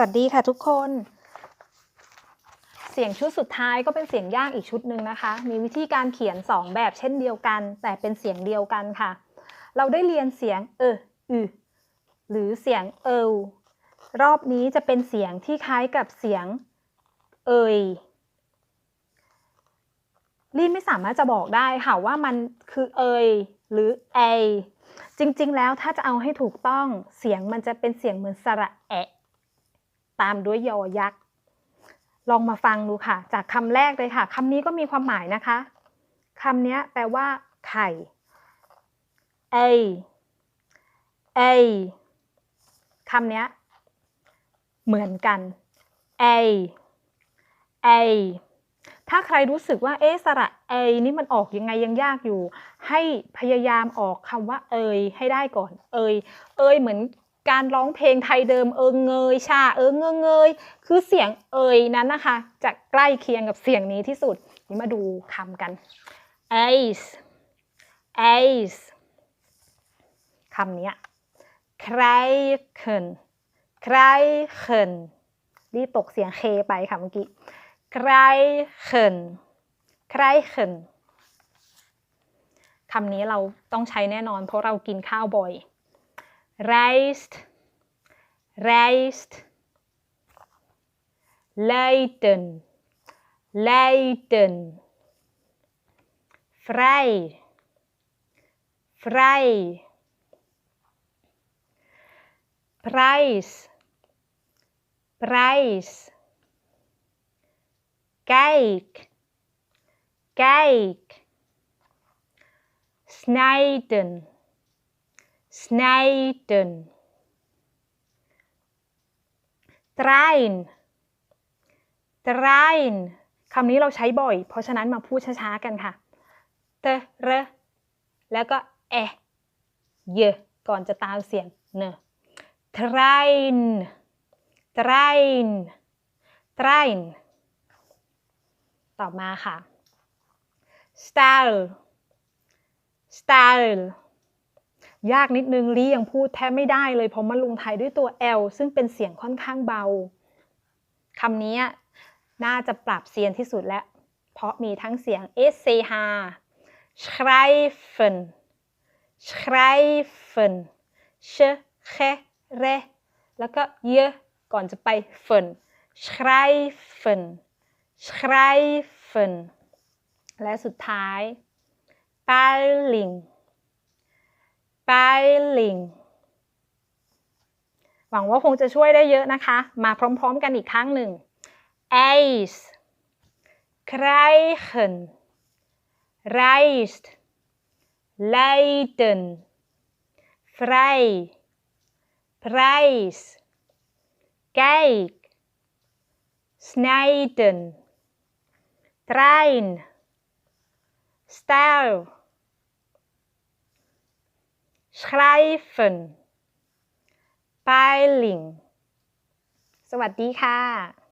สวัสดีค่ะทุกคน เสียงชุดสุดท้ายก็เป็นเสียงยากอีกชุดหนึ่งนะคะ มีวิธีการเขียน 2 แบบเช่นเดียวกัน แต่เป็นเสียงเดียวกันค่ะ เราได้เรียนเสียงเอออือหรือเสียงเอวรอบนี้จะเป็นเสียงที่คล้ายกับเสียงเอยรีนไม่สามารถจะบอกได้ค่ะว่ามันคือเอยหรือเอจริงๆ แล้วถ้าจะเอาให้ถูกต้องเสียงมันจะเป็นเสียงเหมือนสระแอะ ตามด้วยยอยักษ์ลองมาฟังดูค่ะ จากคำแรกเลยค่ะคำนี้ก็มีความหมายนะคะคำนี้แปลว่า ไข่ a a คำนี้เหมือนกัน a a ถ้าใครรู้สึกว่าเอสระเอนี่มันออกยังไงยังยากอยู่ ให้พยายามออกคำว่า เอยให้ได้ก่อน เอยเอยเหมือน การร้องเพลงไทยเดิมเออเงยชาเออเงยเงยคือเสียงเอยนั้นนะคะ จะใกล้เคียงกับเสียงนี้ที่สุด นี่มาดูคำกัน ace ace คำนี้ใครเขินใครเขินรีบตกเสียงเคไปค่ะเมื่อกี้ krijgen krijgen คำนี้เราต้องใช้แน่นอนเพราะเรากินข้าวบ่อย rijst rijst leiden leiden vrij. Vrij. Prijs. Prijs. Kijk, kijk. Snijden, snijden. Trein, trein คำนี้เราใช้บ่อย เพราะฉะนั้นมาพูดช้าๆกันค่ะเตรแล้วก็เอเยก่อนจะตามเสียงเน train train train ต่อมาค่ะ style style ยากนิดนึงลี่ยังพูดแทบไม่ได้เลยเพราะมันลงไทยด้วยตัว L ซึ่งเป็นเสียงค่อนข้างเบาคำนี้น่าจะปรับเสียงที่สุดแล้ว เพราะมีทั้งเสียง sh schrijven schrijven sh ch r แล้วก็เยก่อนจะไป fen schrijven schrijven และสุดท้าย peiling peiling หวังว่าคงจะช่วยได้เยอะนะคะ มาพร้อมๆกันอีกครั้งหนึ่ง ice krijgen reist leiden vrij prijs kijk snijden trein stijl schrijven peiling สวัสดีค่ะ